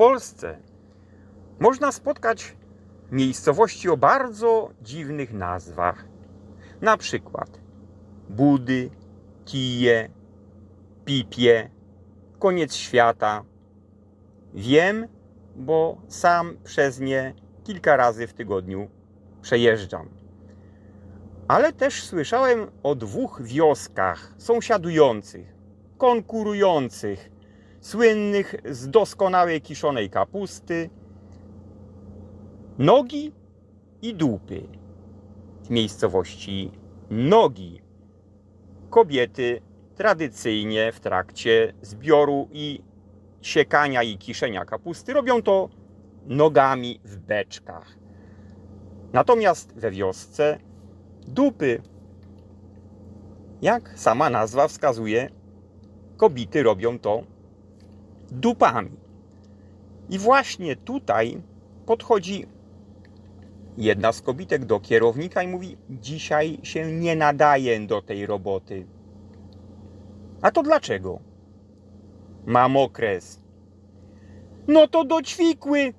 Polsce można spotkać miejscowości o bardzo dziwnych nazwach. Na przykład Budy, Kije, Pipie, Koniec Świata. Wiem, bo sam przez nie kilka razy w tygodniu przejeżdżam. Ale też słyszałem o dwóch wioskach sąsiadujących, konkurujących, słynnych z doskonałej kiszonej kapusty, nogi i dupy. W miejscowości nogi kobiety tradycyjnie w trakcie zbioru i siekania i kiszenia kapusty robią to nogami w beczkach. Natomiast we wiosce dupy, jak sama nazwa wskazuje, kobiety robią to dupami. I właśnie tutaj podchodzi jedna z kobitek do kierownika i mówi: Dzisiaj się nie nadaje do tej roboty. A to dlaczego? Mam okres. No to do ćwikły.